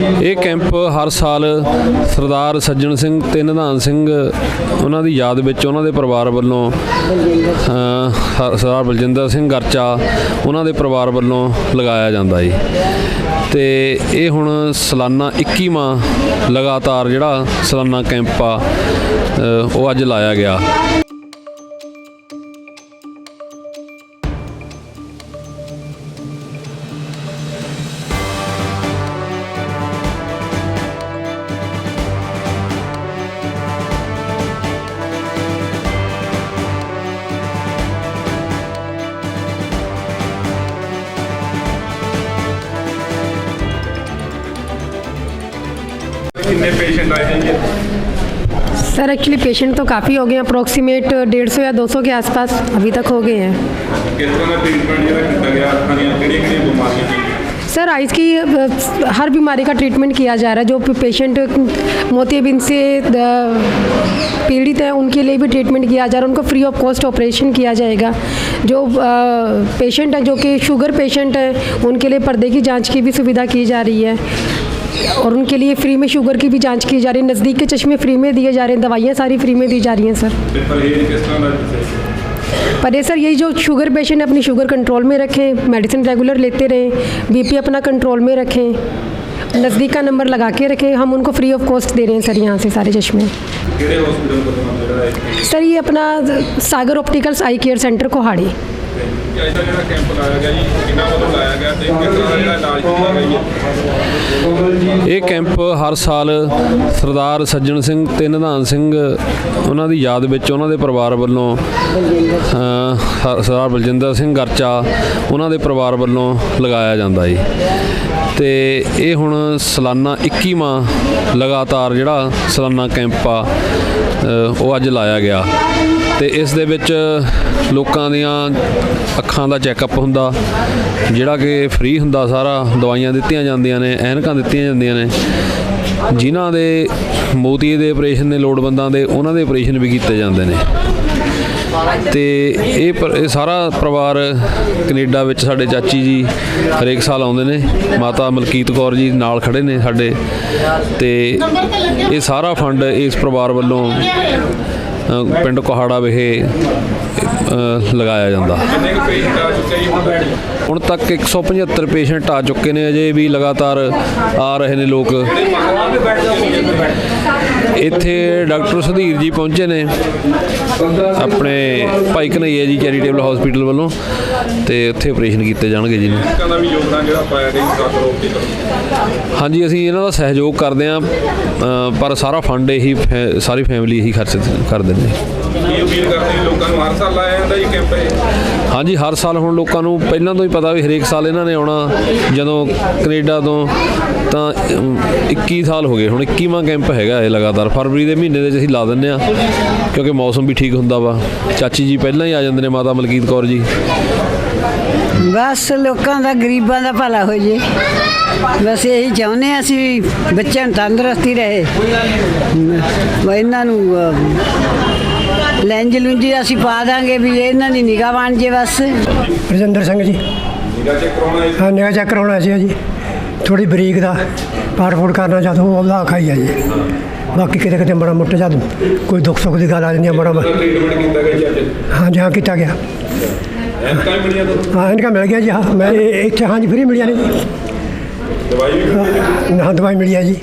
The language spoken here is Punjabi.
ਇਹ ਕੈਂਪ ਹਰ ਸਾਲ ਸਰਦਾਰ ਸੱਜਣ ਸਿੰਘ ਤੇ ਨਿਧਾਨ ਸਿੰਘ, ਉਹਨਾਂ ਦੀ ਯਾਦ ਵਿੱਚ ਉਹਨਾਂ ਦੇ ਪਰਿਵਾਰ ਵੱਲੋਂ ਸਰਦਾਰ ਬਲਜਿੰਦਰ ਸਿੰਘ ਗਰਚਾ ਉਹਨਾਂ ਦੇ ਪਰਿਵਾਰ ਵੱਲੋਂ ਲਗਾਇਆ ਜਾਂਦਾ ਜੀ ਤੇ ਇਹ ਹੁਣ ਸਾਲਾਨਾ 21ਵਾਂ ਲਗਾਤਾਰ ਜਿਹੜਾ ਸਾਲਾਨਾ ਕੈਂਪ ਆ ਉਹ ਅੱਜ ਲਾਇਆ ਗਿਆ। कितने पेशेंट सर एक्चुअली पेशेंट तो काफ़ी हो गए हैं अप्रोक्सीमेट डेढ़ सौ या दो सौ के आसपास अभी तक हो गए हैं। सर आइज़ की हर बीमारी का ट्रीटमेंट किया जा रहा है जो पेशेंट मोतियाबिंद से पीड़ित हैं उनके लिए भी ट्रीटमेंट किया जा रहा है उनको फ्री ऑफ़ कॉस्ट ऑपरेशन किया जाएगा। जो पेशेंट हैं जो कि शुगर पेशेंट हैं उनके लिए पर्दे की जाँच की भी सुविधा की जा रही है। और उनके लिए फ्री में शुगर की भी जाँच की जा रही है। नज़दीक के चश्मे फ्री में दिए जा रहे हैं। दवाइयाँ सारी फ्री में दी जा रही हैं सर पर सर यही जो शुगर पेशेंट है अपनी शुगर कंट्रोल में रखें मेडिसिन रेगुलर लेते रहें बीपी अपना कंट्रोल में रखें नज़दीक का नंबर लगा के रखें हम उनको फ्री ऑफ़ कॉस्ट दे रहे हैं सर यहाँ से सारे चश्मे। सर ये अपना Sagar opticals eye care centre Kohari. ਅੱਜ ਦਾ ਜਿਹੜਾ ਕੈਂਪ ਲਾਇਆ ਗਿਆ ਜੀ ਕਿੰਨਾ ਵੱਲੋਂ ਲਾਇਆ ਗਿਆ ਤੇ ਕਿਸ ਤਰ੍ਹਾਂ ਦਾ ਜਿਹੜਾ ਇਲਾਜ ਕੀਤਾ ਗਿਆ ਜੀ? ਇਹ ਕੈਂਪ ਹਰ ਸਾਲ ਸਰਦਾਰ ਸੱਜਣ ਸਿੰਘ ਤੇ ਨਿਧਾਨ ਸਿੰਘ, ਉਹਨਾਂ ਦੀ ਯਾਦ ਵਿੱਚ ਉਹਨਾਂ ਦੇ ਪਰਿਵਾਰ ਵੱਲੋਂ ਸਰਦਾਰ ਬਲਜਿੰਦਰ ਸਿੰਘ ਗਰਚਾ, ਉਹਨਾਂ ਦੇ ਪਰਿਵਾਰ ਵੱਲੋਂ ਲਗਾਇਆ ਜਾਂਦਾ ਜੀ। ਤੇ ਇਹ ਹੁਣ ਸਾਲਾਨਾ 21ਵਾਂ ਲਗਾਤਾਰ ਜਿਹੜਾ ਸਾਲਾਨਾ ਕੈਂਪ ਆ ਉਹ ਅੱਜ ਲਾਇਆ ਗਿਆ। ਤੇ ਇਸ ਦੇ ਵਿੱਚ ਲੋਕਾਂ ਦੀਆਂ ਅੱਖਾਂ ਦਾ ਚੈੱਕਅਪ ਹੁੰਦਾ, ਜਿਹੜਾ ਕਿ ਫ੍ਰੀ ਹੁੰਦਾ ਸਾਰਾ, ਦਵਾਈਆਂ ਦਿੱਤੀਆਂ ਜਾਂਦੀਆਂ ਨੇ, ਐਨਕਾਂ ਦਿੱਤੀਆਂ ਜਾਂਦੀਆਂ ਨੇ। ਜਿਨ੍ਹਾਂ ਦੇ ਮੋਤੀ ਦੇ ਆਪਰੇਸ਼ਨ ਨੇ ਲੋੜਵੰਦਾਂ ਦੇ, ਉਹਨਾਂ ਦੇ ਆਪਰੇਸ਼ਨ ਵੀ ਕੀਤੇ ਜਾਂਦੇ ਨੇ। ਤੇ ਇਹ ਪਰ- ਇਹ ਸਾਰਾ ਪਰਿਵਾਰ ਕੈਨੇਡਾ ਵਿੱਚ ਸਾਡੇ ਚਾਚੀ ਜੀ ਹਰੇਕ ਸਾਲ ਆਉਂਦੇ ਨੇ, ਮਾਤਾ ਮਲਕੀਤ ਕੌਰ ਜੀ ਨਾਲ ਖੜੇ ਨੇ ਸਾਡੇ। ਤੇ ਇਹ ਸਾਰਾ ਫੰਡ ਇਸ ਪਰਿਵਾਰ ਵੱਲੋਂ ਪਿੰਡ ਕੋਹਾੜਾ ਵਿਖੇ ਲਗਾਇਆ ਜਾਂਦਾ। ਹੁਣ ਤੱਕ ਹੁਣ ਤੱਕ 175 ਪੇਸ਼ੈਂਟ ਆ ਚੁੱਕੇ ਨੇ, ਅਜੇ ਵੀ ਲਗਾਤਾਰ ਆ ਰਹੇ ਨੇ ਲੋਕ। ਇੱਥੇ ਡਾਕਟਰ ਸੁਧੀਰ ਜੀ ਪਹੁੰਚੇ ਨੇ ਆਪਣੇ ਭਾਈ ਕਨਈਆ ਜੀ ਚੈਰੀਟੇਬਲ ਹਸਪੀਟਲ ਵੱਲੋਂ ਤੇ ਉੱਥੇ ਆਪਰੇਸ਼ਨ ਕੀਤੇ ਜਾਣਗੇ ਜੀ। ਦਾ ਵੀ ਯੋਗਦਾਨ ਜਿਹੜਾ ਪਾਇਆ ਗਿਆ ਜੀ ਸਾਦਰ ਹਸਪੀਟਲ ਹਾਂਜੀ ਅਸੀਂ ਇਹਨਾਂ ਦਾ ਸਹਿਯੋਗ ਕਰਦੇ ਅ, ਪਰ ਸਾਰਾ ਫੰਡ ਇਹੀ ਸਾਰੀ ਫੈਮਿਲੀ ਇਹੀ ਖਰਚ ਕਰਦੇ ਨੇ। ਕੀ ਅਪੀਲ ਕਰਦੇ ਲੋਕਾਂ ਨੂੰ? ਹਰ ਸਾਲ ਲਾਇਆ ਜਾਂਦਾ ਜੀ ਕੈਂਪ ਇਹ? ਹਾਂਜੀ ਹਰ ਸਾਲ ਹੁਣ ਲੋਕਾਂ ਨੂੰ ਪਹਿਲਾਂ ਤੋਂ ਹੀ ਪਤਾ ਵੀ ਹਰੇਕ ਸਾਲ ਇਹਨਾਂ ਨੇ ਆਉਣਾ ਜਦੋਂ ਕੈਨੇਡਾ ਤੋਂ ਤਾਂ ਅਮ, 21 ਸਾਲ ਹੋ ਗਏ ਹੁਣ 21ਵਾਂ ਕੈਂਪ ਹੈਗਾ ਇਹ ਲਗਾਤਾਰ। ਫਰਵਰੀ ਦੇ ਮਹੀਨੇ ਦੇ ਵਿੱਚ ਅਸੀਂ ਲਾ ਦਿੰਨੇ ਆ ਕਿਉਂਕਿ ਮੌਸਮ ਵੀ ਠੀਕ ਹੁੰਦਾ ਵਾ। ਚਾਚੀ ਜੀ ਪਹਿਲਾਂ ਹੀ ਆ ਜਾਂਦੇ ਨੇ ਮਾਤਾ ਮਲਕੀਤ ਕੌਰ ਜੀ। ਬਸ ਲੋਕਾਂ ਦਾ ਗਰੀਬਾਂ ਦਾ ਭਲਾ ਹੋ ਜੇ। ਬਸ ਇਹੀ ਚਾਹੁੰਦੇ ਹਾਂ ਅਸੀਂ ਬੱਚਿਆਂ ਨੂੰ ਤੰਦਰੁਸਤੀ ਰਹੇ। ਮ- ਇਹਨਾਂ ਨੂੰ ਅਹ, ਲੈਂਜ ਲੁੰਜੀ ਅਸੀਂ ਪਾ ਦਾਂਗੇ ਵੀ ਇਹਨਾਂ ਦੀ ਨਿਗਾਹ ਬਣ ਜੇ ਬਸ। ਰਜਿੰਦਰ ਸਿੰਘ ਜੀ। ਨਿਗਾਹ ਚੈੱਕ ਕਰਾਉਣਾ ਹੈ ਹਾਂ ਨਿਗਾਹ ਚੈੱਕ ਕਰਾਉਣਾ ਸੀ ਜੀ। ਥੋੜੀ ਬਰੀਕ ਦਾ ਪਾਰਫੋਰਡ ਕਰਨਾ ਜਦ ਉਹ ਉਹਦਾ ਖਾਈ ਆ ਜੀ। ਬਾਕੀ ਕਿਤੇ ਕਿਤੇ ਬੜਾ ਮੋਟਾ ਜਦ ਕੋਈ ਦੁੱਖ ਸੁੱਖ ਦੀ ਗੱਲ ਆ ਜਾਂਦੀ ਆ ਬੜਾ ਟ੍ਰੀਟਮੈਂਟ ਕੀਤਾ ਗਿਆ ਜੀ ਅੱਜ? ਹਾਂ ਜੀ ਹਾਂ ਕੀਤਾ ਗਿਆ। ਐਨਕਾਂ ਬਣੀਆਂ ਤੁਹਾਨੂੰ? ਹਾਂ ਇਨਕਾ ਮਿਲ ਗਿਆ ਜੀ ਹਾਂ ਮੈਂ ਇਹ- ਇੱਥੇ ਹਾਂ ਜੀ ਫ੍ਰੀ ਮਿਲਿਆ ਨੇ ਜੀ। ਦਵਾਈ ਵੀ ਮਿਲੀ? ਹਾਂ ਦਵਾਈ ਮਿਲੀ ਆ ਜੀ।